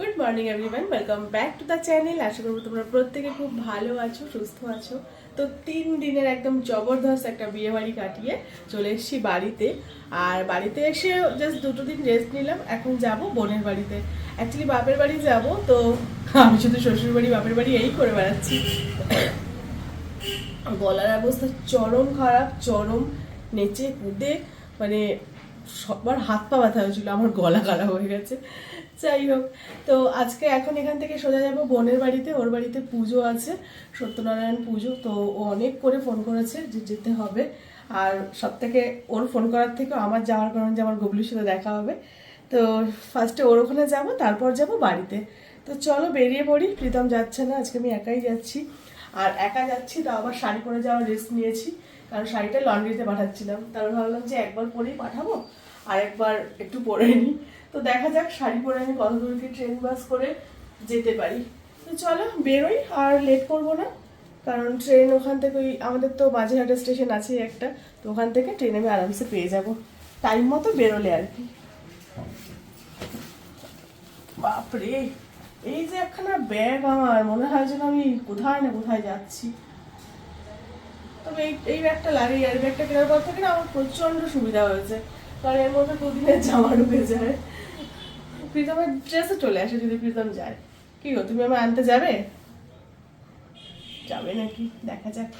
Good morning everyone welcome back to the channel আশা করব তোমরা প্রত্যেকে খুব ভালো আছো, সুস্থ আছো। তো তিন দিনের একদম জবরদস্ত একটা বিয়ে বাড়ি কাটিয়ে চলে এসেছি বাড়িতে। আর বাড়িতে এসে জাস্ট দুটো দিন রেস্ট নিলাম। এখন যাব বোনের বাড়িতে। অ্যাকচুয়ালি বাপের বাড়ি যাব, তো আমি শুধু শ্বশুর বাড়ি, বাপের বাড়ি এই করে বেড়াচ্ছি। গলার অবস্থা চরম খারাপ, চরম নেচে কুদে মানে সবার হাত পা ব্যথা হয়েছিল, আমার গলা খারাপ হয়ে গেছে। যাই হোক, তো আজকে এখন এখান থেকে সোজা যাব, বোনের বাড়িতে, ওর বাড়িতে পুজো আছে, সত্যনারায়ণ পুজো, তো ও অনেক করে ফোন করেছে যে যেতে হবে। আর সব থেকে ওর ফোন করার থেকে আমার যাওয়ার কারণে যে আমার গবলুর সাথে দেখা হবে। তো ফার্স্টে ওর ওখানে যাব, তারপর যাব বাড়িতে। তো চলো বেরিয়ে পড়ি, প্রীতম যাচ্ছে না, আজকে আমি একাই যাচ্ছি। আর একা যাচ্ছি তো আবার শাড়ি পরে যাওয়ার রেস্ট নিয়েছি। কারণ শাড়িটা লন্ড্রিতে পাঠাচ্ছিলাম। তারপর ভাবলাম যে একবার পরেই পাঠাবো, আর একবার একটু পরে নিই তো দেখা যাক, শাড়ি পরে আমি কত দূর কি ট্রেন বাস করে যেতে পারি। তো চলো, বেরোই, আর লেট করব না। কারণ ট্রেন ওখান থেকে ওই আমাদের তো মাঝেরহাটে স্টেশন আছে একটা, তো ওখান থেকে ট্রেন আমি আরামসে পেয়ে যাব। টাইম মতো বেরোলে আর কি। বাপরে, এই যে একখানা ব্যাগ আমার, মনে হয় যেন আমি কোথায় না কোথায় যাচ্ছি। তবে এই এই ব্যাগটা লাগে আর ব্যাগটা কেনার পর থেকে না আমার প্রচণ্ড সুবিধা হয়েছে। কারণ এর মধ্যে দুদিনের জামা ঢুকে যায়। প্রীতমের ড্রেসে চলে আসে যদি প্রীতম যায়। কি গো, তুমি আমার আনতে যাবে? যাবে নাকি? দেখা যাক।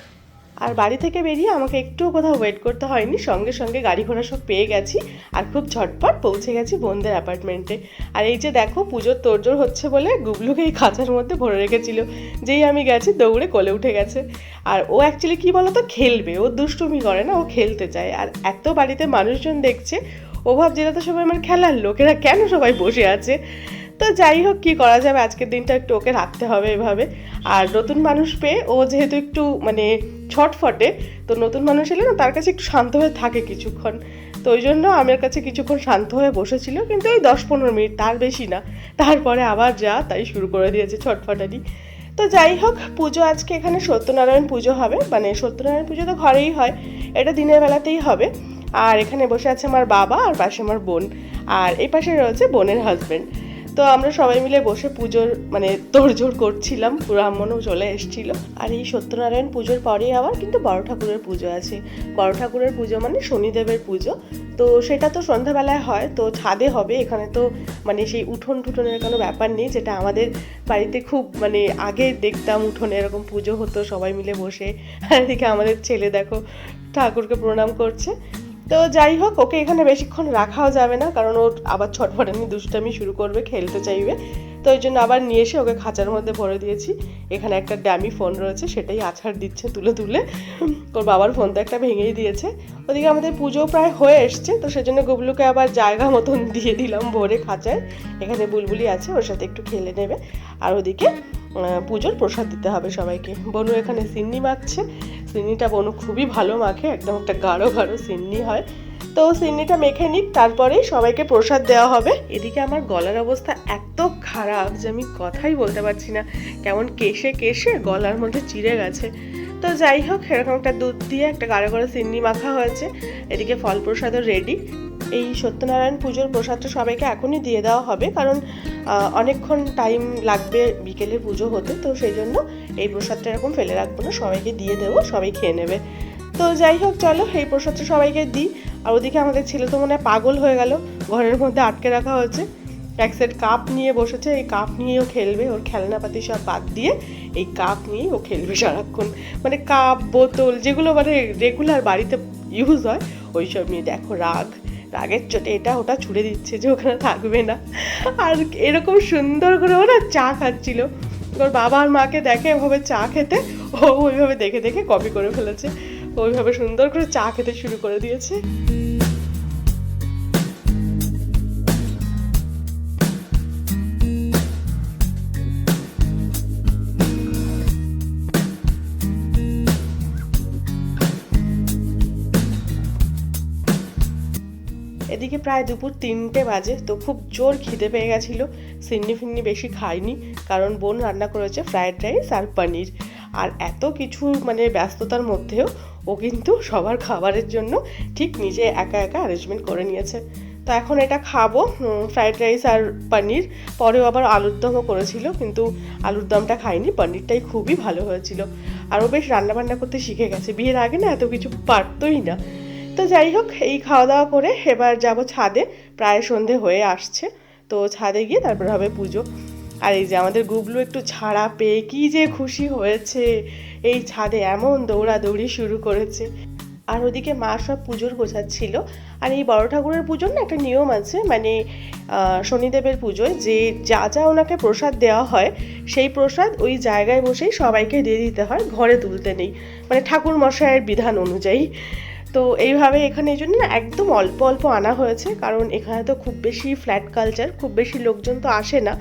আর বাড়ি থেকে বেরিয়ে আমাকে একটুও কোথাও ওয়েট করতে হয়নি। সঙ্গে সঙ্গে গাড়ি ঘোড়া সব পেয়ে গেছি আর খুব ঝটপট পৌঁছে গেছি বোনদের অ্যাপার্টমেন্টে আর এই যে দেখো, পুজোর তোড়জোড় হচ্ছে বলে গুবলুকে এই খাঁচার মধ্যে ভরে রেখেছিল, যেই আমি গেছি দৌড়ে কোলে উঠে গেছে। আর ও অ্যাকচুয়ালি কী বলতো, খেলবে, ও দুষ্টুমি করে না, ও খেলতে চায়। আর এত বাড়িতে মানুষজন দেখছে, ও ভাবছে এরা তো সবাই আমার খেলার লোকেরা কেন সবাই বসে আছে? তো যাই হোক, কি করা যাবে? আজকের দিনটা একটু ওকে রাখতে হবে এভাবে। আর নতুন মানুষ পেয়ে ও যেহেতু একটু মানে ছটফটে, তো নতুন মানুষ এলে না তার কাছে একটু শান্ত হয়ে থাকে কিছুক্ষণ। তো ওই জন্য আমার কাছে কিছুক্ষণ শান্ত হয়ে বসেছিল, কিন্তু এই দশ পনেরো মিনিট, তার বেশি না। তারপরে আবার যা, তাই শুরু করে দিয়েছে ছটফটানি তো যাই হোক, পুজো আজকে এখানে সত্যনারায়ণ পুজো হবে। মানে সত্যনারায়ণ পুজো তো ঘরেই হয়, এটা দিনের বেলাতেই হবে। আর এখানে বসে আছে আমার বাবা, আর পাশে আমার বোন। আর এই পাশে রয়েছে বোনের হাজবেন্ড তো আমরা সবাই মিলে বসে পুজোর মানে তোড়জোড় করছিলাম, ব্রাহ্মণও চলে এসেছিল। আর এই সত্যনারায়ণ পুজোর পরেই আবার কিন্তু বড় ঠাকুরের পুজো আছে। বড় ঠাকুরের পুজো মানে শনিদেবের পুজো। তো সেটা তো সন্ধ্যাবেলায় হয়, তো ছাদে হবে, এখানে তো মানে সেই উঠোন টুঠোনের কোনো ব্যাপার নেই, যেটা আমাদের বাড়িতে খুব মানে আগে দেখতাম উঠোনে এরকম পুজো হতো, সবাই মিলে বসে। আর এদিকে আমাদের ছেলে দেখো, ঠাকুরকে প্রণাম করছে। তো যাই হোক, ওকে এখানে বেশিক্ষণ রাখাও যাবে না, কারণ ও আবার ছটফটানি দুষ্টামি শুরু করবে, খেলতে চাইবে। তো ওই জন্য আবার নিয়ে এসে ওকে খাঁচার মধ্যে ভরে দিয়েছি। এখানে একটা ড্যামি ফোন রয়েছে, সেটাই আছাড় দিচ্ছে তুলে তুলে। ওর বাবার ফোন তো একটা ভেঙেই দিয়েছে। ওদিকে আমাদের পুজো প্রায় হয়ে এসছে, তো সেজন্য গুবলুকে আবার জায়গা মতন দিয়ে দিলাম ভরে খাঁচায়। এখানে বুলবুলি আছে, ওর সাথে একটু খেলে নেবে। আর ওদিকে পুজোর প্রসাদ দিতে হবে সবাইকে। বনু এখানে সিন্নি মাখছে সিন্নিটা বনু খুবই ভালো মাখে, একদম একটা গাঢ় গাঢ় সিন্নি হয়। তো সিন্নিটা মেখে নিক তারপরেই সবাইকে প্রসাদ দেওয়া হবে। এদিকে আমার গলার অবস্থা এত খারাপ যে আমি কথাই বলতে পারছি না। কেমন কেশে কেশে গলার মধ্যে চিড়ে গেছে। তো যাই হোক, এরকম একটা দুধ দিয়ে একটা গাঢ় গাঢ় সিন্নি মাখা হয়েছে। এদিকে ফল প্রসাদও রেডি এই সত্যনারায়ণ পুজোর প্রসাদটা সবাইকে এখনই দিয়ে দেওয়া হবে, কারণ অনেকক্ষণ টাইম লাগবে বিকেলে পুজো হতে, তো সেই জন্য এই প্রসাদটা এরকম ফেলে রাখব না, সবাইকে দিয়ে দেবো, সবাই খেয়ে নেবে। তো যাই হোক, চলো এই প্রসাদটা সবাইকে দিই। আর ওদিকে আমাদের ছেলে তো মনে হয় পাগল হয়ে গেল, ঘরের মধ্যে আটকে রাখা হয়েছে। এক সেট কাপ নিয়ে বসেছে, এই কাপ নিয়েও খেলবে, ওর খেলনাপাতি সব বাদ দিয়ে এই কাপ নিয়ে ও খেলবে সারাক্ষণ। মানে কাপ বোতল, যেগুলো মানে রেগুলার বাড়িতে ইউজ হয় ওই সব নিয়ে দেখো রাগ। রাগের চোটে এটা ওটা ছুড়ে দিচ্ছে যে ওখানে থাকবে না। আর এরকম সুন্দর করে ওরা চা খাচ্ছিল। ওর বাবা আর মাকে দেখে এভাবে চা খেতে, ও ওইভাবে দেখে দেখে কপি করে ফেলেছে। ওইভাবে সুন্দর করে চা খেতে শুরু করে দিয়েছে। এদিকে প্রায় দুপুর তিনটে বাজে, তো খুব জোর খিদে পেয়ে গেছিল। সিন্নি ফিন্নি বেশি খাইনি কারণ বোন রান্না করেছে ফ্রায়েড রাইস আর পনির। আর এত কিছু মানে ব্যস্ততার মধ্যেও ও কিন্তু সবার খাবারের জন্য ঠিক নিজে একা একা অ্যারেঞ্জমেন্ট করে নিয়েছে। তো এখন এটা খাব ফ্রাইড রাইস আর পনির। পরেও আবার আলুর দমও করেছিল, কিন্তু আলুর দমটা খাইনি পনিরটাই খুবই ভালো হয়েছিল। আরও বেশ রান্নাবান্না করতে শিখে গেছে। বিয়ের আগে না এত কিছু পারতোই না। তো যাই হোক, এই খাওয়া দাওয়া করে এবার যাব ছাদে। প্রায় সন্ধে হয়ে আসছে। তো ছাদে গিয়ে তারপর হবে পুজো। আর এই যে আমাদের গুবলু একটু ছাড়া পেয়ে কি যে খুশি হয়েছে। এই ছাদে এমন দৌড়াদৌড়ি শুরু করেছে। আর ওদিকে মা সব পুজোর গোছাচ্ছিল। আর এই বড় ঠাকুরের পুজোর না একটা নিয়ম আছে। মানে শনিদেবের পুজোয় যে যা যা ওনাকে প্রসাদ দেওয়া হয়, সেই প্রসাদ ওই জায়গায় বসেই সবাইকে দিয়ে দিতে হয়। ঘরে তুলতে নেই। মানে ঠাকুর মশাইয়ের বিধান অনুযায়ী। তো এইভাবে এখানে এই জন্য একদম অল্প অল্প আনা হয়েছে, কারণ এখানে তো খুব বেশি ফ্ল্যাট কালচার খুব বেশি লোকজন তো আসে না।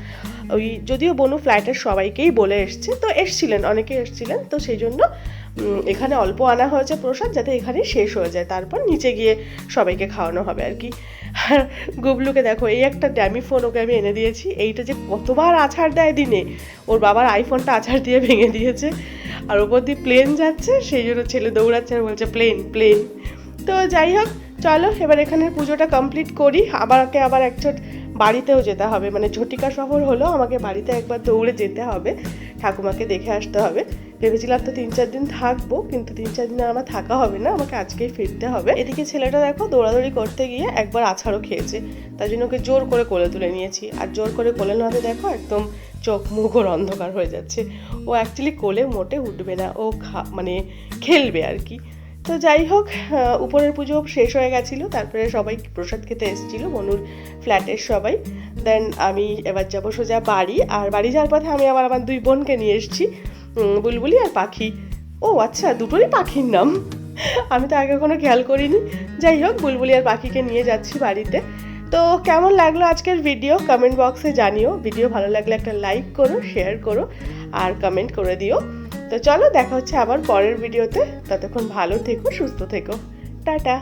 ওই যদিও বনু ফ্ল্যাটের সবাইকেই বলে এসছে, তো এসছিলেন অনেকে এসছিলেন, তো সেই জন্য এখানে অল্প আনা হয়েছে প্রসাদ যাতে এখানে শেষ হয়ে যায়, তারপর নিচে গিয়ে সবাইকে খাওয়ানো হবে আর কি। গুবলুকে দেখো, এই একটা ড্যামি ফোন ওকে আমি এনে দিয়েছি, এইটা যে কতবার আছাড় দেয় দিনে, ওর বাবার আইফোনটা আছাড় দিয়ে ভেঙে দিয়েছে। আর ওপর দিয়ে প্লেন যাচ্ছে, সেই জন্য ছেলে দৌড়াচ্ছে আর বলছে প্লেন প্লেন তো যাই হোক, চলো, এবার এখানে পুজোটা কমপ্লিট করি। আমাকে আবার একচোট বাড়িতেও যেতে হবে। মানে ঝটিকা শহর হলো, আমাকে বাড়িতে একবার দৌড়ে যেতে হবে। ঠাকুমাকে দেখে আসতে হবে। ভেবেছিলাম তো তিন চার দিন থাকব, কিন্তু তিন চার দিন আমার থাকা হবে না, আমাকে আজকেই ফিরতে হবে। এদিকে ছেলেটা দেখো, দৌড়াদৌড়ি করতে গিয়ে একবার আছাড়ও খেয়েছে। তার জন্য ওকে জোর করে কোলে তুলে নিয়েছি। আর জোর করে কোলে নেওয়াতে দেখো, একদম চোখ মুখ ওর অন্ধকার হয়ে যাচ্ছে। ও অ্যাকচুয়ালি কোলে মোটে উঠবে না, ও খা মানে খেলবে আর কি। তো যাই হোক উপরের পুজো শেষ হয়ে গেছিল, তারপরে সবাই প্রসাদ খেতে এসেছিল, মনুর ফ্ল্যাটের সবাই। দেন আমি এবার যাব সোজা বাড়ি, আর বাড়ি যাওয়ার পথে আমি আবার আমার দুই বোনকে নিয়ে এসেছি বুলবুলি আর পাখি। ও আচ্ছা দুটোরই পাখির নাম। আমি তো আগে কোনো খেয়াল করিনি। যাই হোক, বুলবুলি আর পাখিকে নিয়ে যাচ্ছি বাড়িতে। তো কেমন লাগল আজকের ভিডিও কমেন্ট বক্সে জানিও। ভিডিও ভালো লাগলে একটা লাইক করো শেয়ার করো, আর কমেন্ট করে দিও। তো চলো দেখা হচ্ছে আবার পরের ভিডিওতে ততক্ষণ ভালো থেকো, সুস্থ থেকো। টাটা!